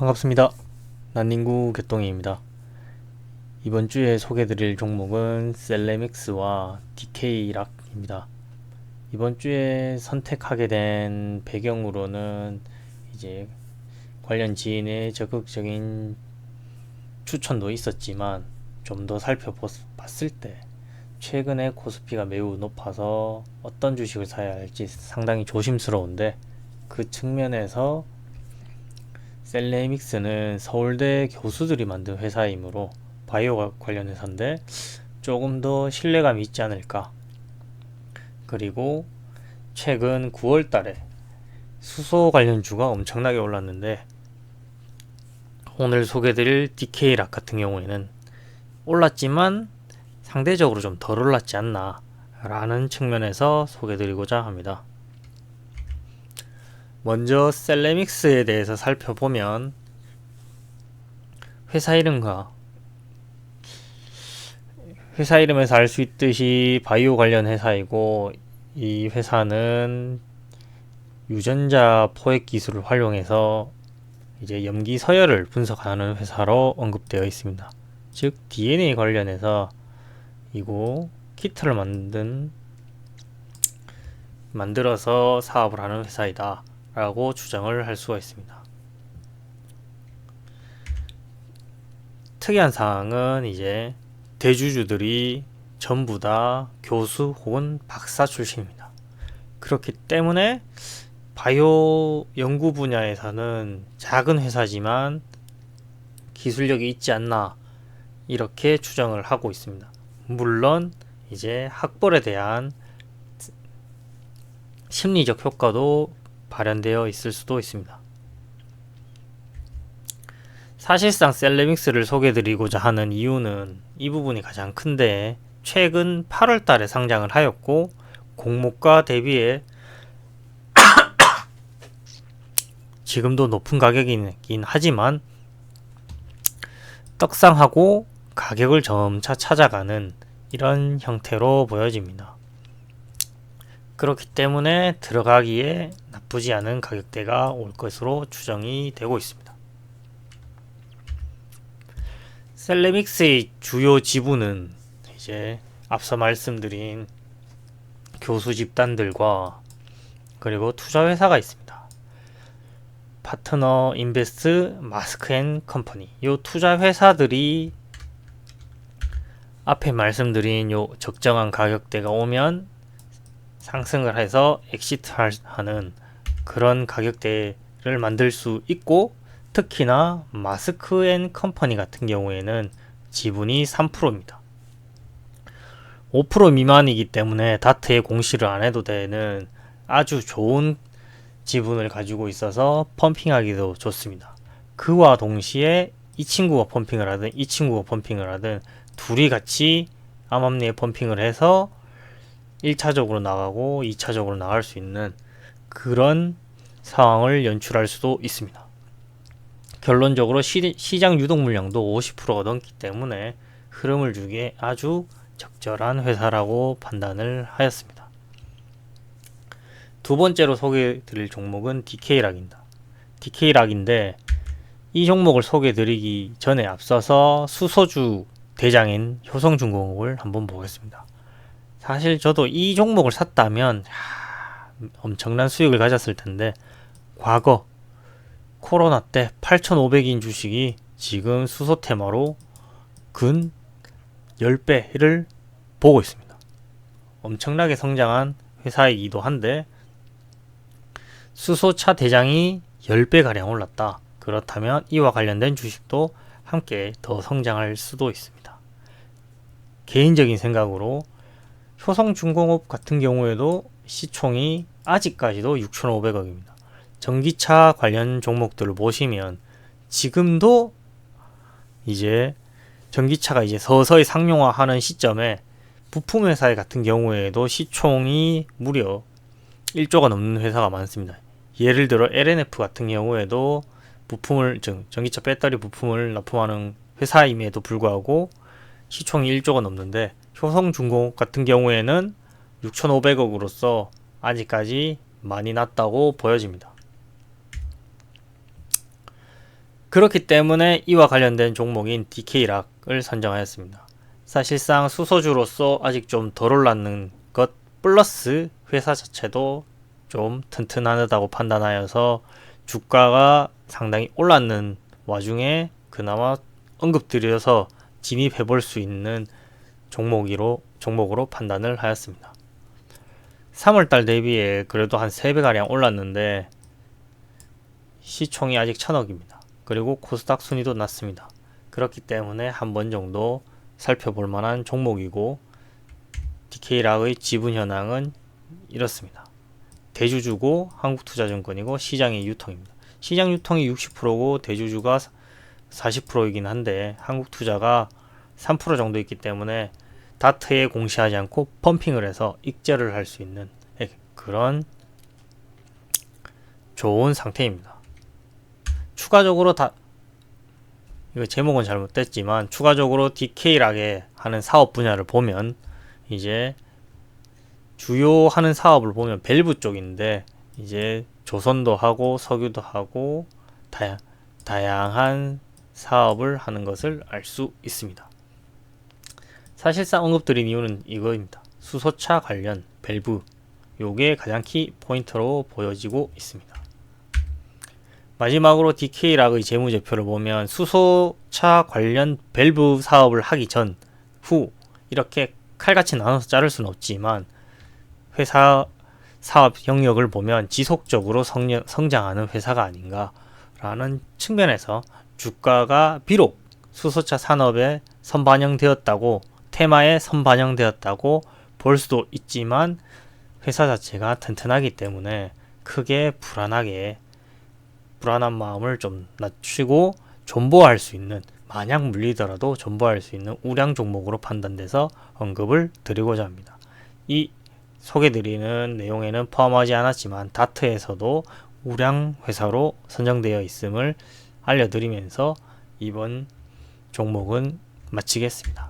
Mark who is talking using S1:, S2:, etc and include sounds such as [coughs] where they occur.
S1: 반갑습니다. 난닝구 개똥이입니다. 이번 주에 소개드릴 종목은 셀레믹스와 DK락입니다. 이번 주에 선택하게 된 배경으로는 이제 관련 지인의 적극적인 추천도 있었지만 좀 더 살펴봤을 때 최근에 코스피가 매우 높아서 어떤 주식을 사야 할지 상당히 조심스러운데 그 측면에서 셀레믹스는 서울대 교수들이 만든 회사이므로 바이오 관련 회사인데 조금 더 신뢰감이 있지 않을까. 그리고 최근 9월 달에 수소 관련주가 엄청나게 올랐는데 오늘 소개드릴 DK락 같은 경우에는 올랐지만 상대적으로 좀 덜 올랐지 않나 라는 측면에서 소개드리고자 합니다. 먼저 셀레믹스에 대해서 살펴보면 회사 이름과 회사 이름에서 알 수 있듯이 바이오 관련 회사이고 이 회사는 유전자 포획 기술을 활용해서 이제 염기 서열을 분석하는 회사로 언급되어 있습니다. 즉 DNA 관련해서 이고 키트를 만든 만들어서 사업을 하는 회사이다. 라고 주장을 할 수가 있습니다. 특이한 사항은 이제 대주주들이 전부 다 교수 혹은 박사 출신입니다. 그렇기 때문에 바이오 연구 분야에서는 작은 회사지만 기술력이 있지 않나 이렇게 추정을 하고 있습니다. 물론 이제 학벌에 대한 심리적 효과도 발현되어 있을 수도 있습니다. 사실상 셀레믹스를 소개드리고자 하는 이유는 이 부분이 가장 큰데 최근 8월 달에 상장을 하였고 공모가 대비해 [coughs] 지금도 높은 가격이긴 하지만 떡상하고 가격을 점차 찾아가는 이런 형태로 보여집니다. 그렇기 때문에 들어가기에 나쁘지 않은 가격대가 올 것으로 추정이 되고 있습니다. 셀레믹스의 주요 지분은 이제 앞서 말씀드린 교수 집단들과 그리고 투자 회사가 있습니다. 파트너 인베스트 마스크 앤 컴퍼니 요 투자 회사들이 앞에 말씀드린 요 적정한 가격대가 오면 상승을 해서 엑시트 하는 그런 가격대를 만들 수 있고 특히나 마스크 앤 컴퍼니 같은 경우에는 지분이 3%입니다. 5% 미만이기 때문에 다트에 공시를 안 해도 되는 아주 좋은 지분을 가지고 있어서 펌핑하기도 좋습니다. 그와 동시에 이 친구가 펌핑을 하든 이 친구가 펌핑을 하든 둘이 같이 암암리에 펌핑을 해서 1차적으로 나가고 2차적으로 나갈 수 있는 그런 상황을 연출할 수도 있습니다. 결론적으로 시, 시장 유동 물량도 50%가 넘기 때문에 흐름을 주기에 아주 적절한 회사라고 판단을 하였습니다. 두 번째로 소개해 드릴 종목은 DK락입니다. DK락인데 이 종목을 소개해 드리기 전에 앞서서 수소주 대장인 효성중공업을 한번 보겠습니다. 사실 저도 이 종목을 샀다면 야, 엄청난 수익을 가졌을 텐데 과거 코로나 때 8,500인 주식이 지금 수소 테마로 근 10배를 보고 있습니다. 엄청나게 성장한 회사이기도 한데 수소차 대장이 10배 가량 올랐다. 그렇다면 이와 관련된 주식도 함께 더 성장할 수도 있습니다. 개인적인 생각으로 효성중공업 같은 경우에도 시총이 아직까지도 6,500억입니다. 전기차 관련 종목들을 보시면 지금도 이제 전기차가 이제 서서히 상용화하는 시점에 부품 회사 같은 경우에도 시총이 무려 1조가 넘는 회사가 많습니다. 예를 들어 LNF 같은 경우에도 부품을 전기차 배터리 부품을 납품하는 회사임에도 불구하고 시총이 1조가 넘는데 효성중공업 같은 경우에는 6,500억으로서 아직까지 많이 낮다고 보여집니다. 그렇기 때문에 이와 관련된 종목인 DK락을 선정하였습니다. 사실상 수소주로서 아직 좀 덜 올랐는 것 플러스 회사 자체도 좀 튼튼하다고 판단하여서 주가가 상당히 올랐는 와중에 그나마 언급드려서 진입해 볼 수 있는 종목으로 종목으로 판단을 하였습니다. 3월달 대비해 그래도 한 3배가량 올랐는데 시총이 아직 천억입니다. 그리고 코스닥 순위도 낮습니다. 그렇기 때문에 한 번 정도 살펴볼 만한 종목이고 DK락의 지분 현황은 이렇습니다. 대주주고 한국투자증권이고 시장의 유통입니다. 시장 유통이 60%고 대주주가 40%이긴 한데 한국투자가 3% 정도 있기 때문에 다트에 공시하지 않고 펌핑을 해서 익절을 할 수 있는 그런 좋은 상태입니다. 추가적으로 다 이거 제목은 잘못됐지만 추가적으로 DK락에 하는 사업 분야를 보면 이제 주요 하는 사업을 보면 밸브 쪽인데 이제 조선도 하고 석유도 하고 다양, 다양한 사업을 하는 것을 알 수 있습니다. 사실상 언급드린 이유는 이거입니다. 수소차 관련 밸브 요게 가장 키 포인트로 보여지고 있습니다. 마지막으로 DK락의 재무제표를 보면 수소차 관련 밸브 사업을 하기 전, 후 이렇게 칼같이 나눠서 자를 수는 없지만 회사 사업 영역을 보면 지속적으로 성장하는 회사가 아닌가라는 측면에서 주가가 비록 수소차 산업에 선반영되었다고 테마에 선반영되었다고 볼 수도 있지만 회사 자체가 튼튼하기 때문에 크게 불안하게 불안한 마음을 좀 낮추고 존버할 수 있는 만약 물리더라도 존버할 수 있는 우량 종목으로 판단돼서 언급을 드리고자 합니다. 이 소개드리는 내용에는 포함하지 않았지만 다트에서도 우량 회사로 선정되어 있음을 알려드리면서 이번 종목은 마치겠습니다.